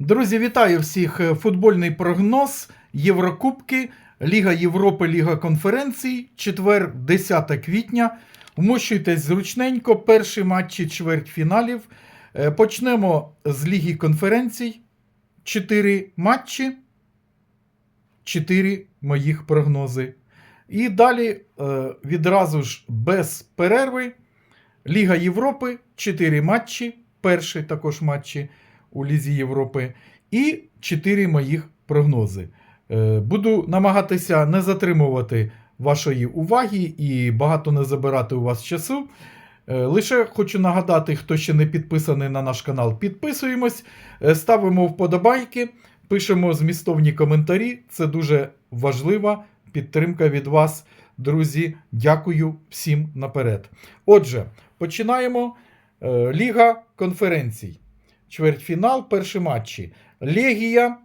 Друзі, вітаю всіх! Футбольний прогноз Єврокубки, Ліга Європи, Ліга конференцій, четвер, 10 квітня. Вмощуйтесь зручненько. Перші матчі чвертьфіналів. Е, Почнемо з Ліги конференцій. Чотири матчі, чотири моїх прогнози. І далі е, відразу ж без перерви. Ліга Європи, 4 матчі. Перші також матчі у Лізі Європи. І 4 моїх прогнози. Е, Буду намагатися не затримувати вашої уваги і багато не забирати у вас часу. Е, Лише хочу нагадати, хто ще не підписаний на наш канал, підписуємось, е, ставимо вподобайки, пишемо змістовні коментарі. Це дуже важлива підтримка від вас, друзі. Дякую всім наперед. Отже, починаємо. Ліга конференцій. Чвертьфінал, перші матчі. Легія,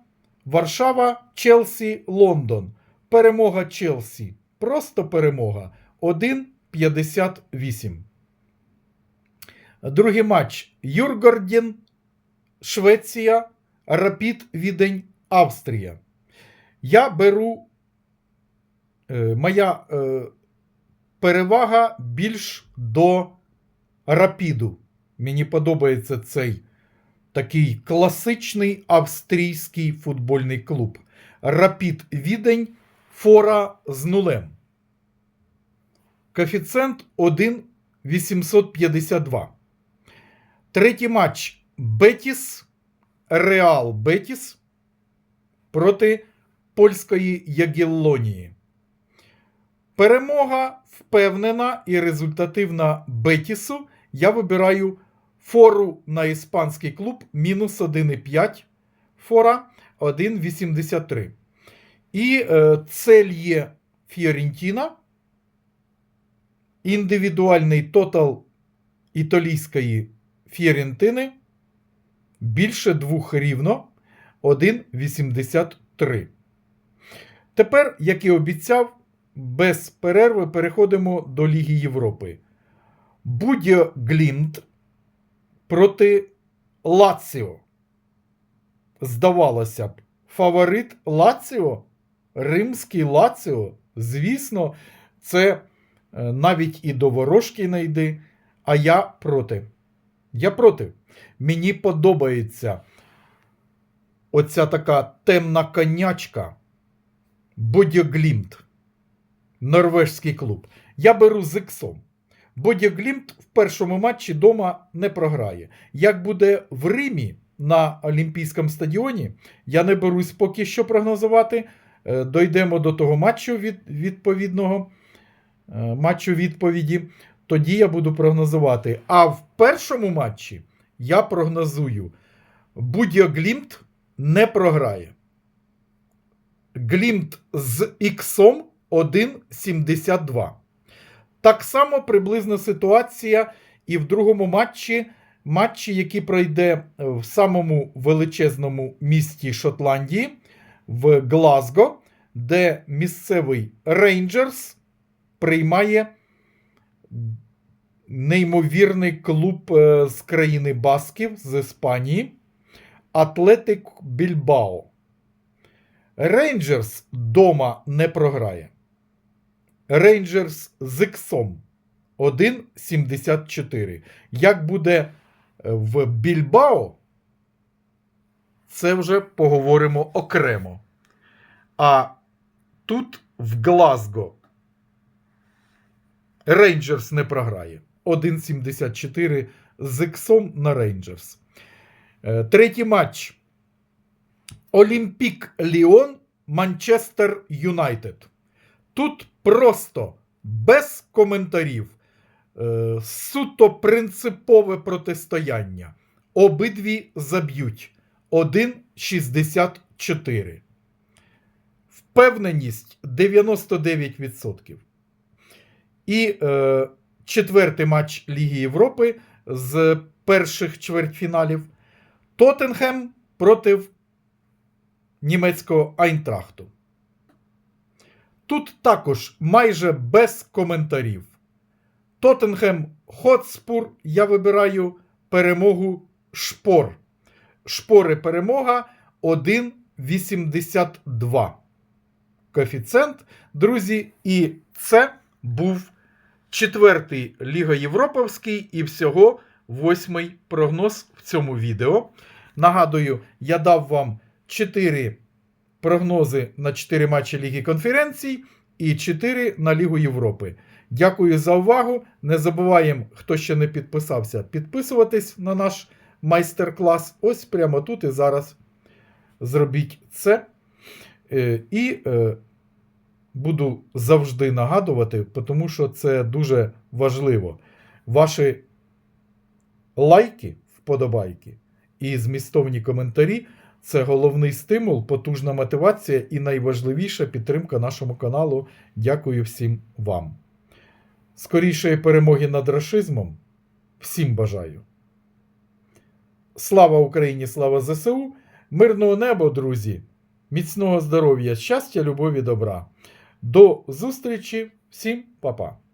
Варшава, Челсі, Лондон. Перемога Челсі. Просто перемога. 1-58. Другий матч. Юргордін, Швеція, Рапід Відень, Австрія. Я беру. Е, моя е, перевага більш до Рапіду. Мені подобається цей такий класичний австрійський футбольний клуб. Рапід Відень, фора з нулем. Коефіцієнт 1,852. Третій матч Бетіс, Реал Бетіс проти польської Ягеллонії. Перемога впевнена і результативна Бетісу. Я вибираю фору на іспанський клуб мінус 1,5 фора 1,83. І е, цель є Фіорентіна. Індивідуальний тотал італійської Фіорентини більше двох рівно 1,83. Тепер, як і обіцяв, без перерви переходимо до Ліги Європи. Будьо Глімт проти Лаціо. Здавалося б, фаворит Лаціо, римський Лаціо, звісно, це е, навіть і до ворожки не йди. А я проти. Я проти. Мені подобається оця така темна конячка. Бодьоглімт. Норвежський клуб. Я беру з. Бодьоглімт в першому матчі дома не програє. Як буде в Римі на Олімпійському стадіоні, я не берусь поки що прогнозувати. Е, Дойдемо до того матчу від, відповідного е, матчу відповіді. Тоді я буду прогнозувати. А в першому матчі я прогнозую: Будьоглімт не програє. Глімт з іксом 1,72. Так само приблизна ситуація і в другому матчі, матчі, який пройде в самому величезному місті Шотландії, в Глазго, де місцевий Рейнджерс приймає неймовірний клуб е, з країни Басків з Іспанії Атлетик Більбао. Рейнджерс дома не програє. Рейнджерс з іксом 1,74. Як буде е, в Більбао, це вже поговоримо окремо. А тут в Глазго Рейнджерс не програє. 1,74 з іксом на Рейнджерс. Е, Третій матч. Олімпік Ліон, Манчестер Юнайтед. Тут просто без коментарів. Е, суто принципове протистояння. Обидві заб'ють 1,64. Впевненість 99%. І е, четвертий матч Ліги Європи з перших чвертьфіналів. Тоттенхем проти німецького Айнтрахту. Тут також майже без коментарів. Тоттенхем Хотспур я вибираю перемогу шпор шпори перемога 1,82. Коефіцієнт, друзі, і це був четвертий Ліга Європовський і всього восьмий прогноз в цьому відео. Нагадую, я дав вам 4 прогнози на 4 матчі Ліги конференцій і 4 на Лігу Європи. Дякую за увагу. Не забуваємо, хто ще не підписався, підписуватись на наш майстер-клас. Ось прямо тут і зараз зробіть це. Е, І е, буду завжди нагадувати, тому що це дуже важливо. Ваші лайки, вподобайки і змістовні коментарі це головний стимул, потужна мотивація і найважливіша підтримка нашому каналу. Дякую всім вам. Скорішої перемоги над рашизмом. Всім бажаю. Слава Україні! Слава ЗСУ! Мирного неба, друзі! Міцного здоров'я, щастя, любові, добра! До зустрічі! Всім па-па!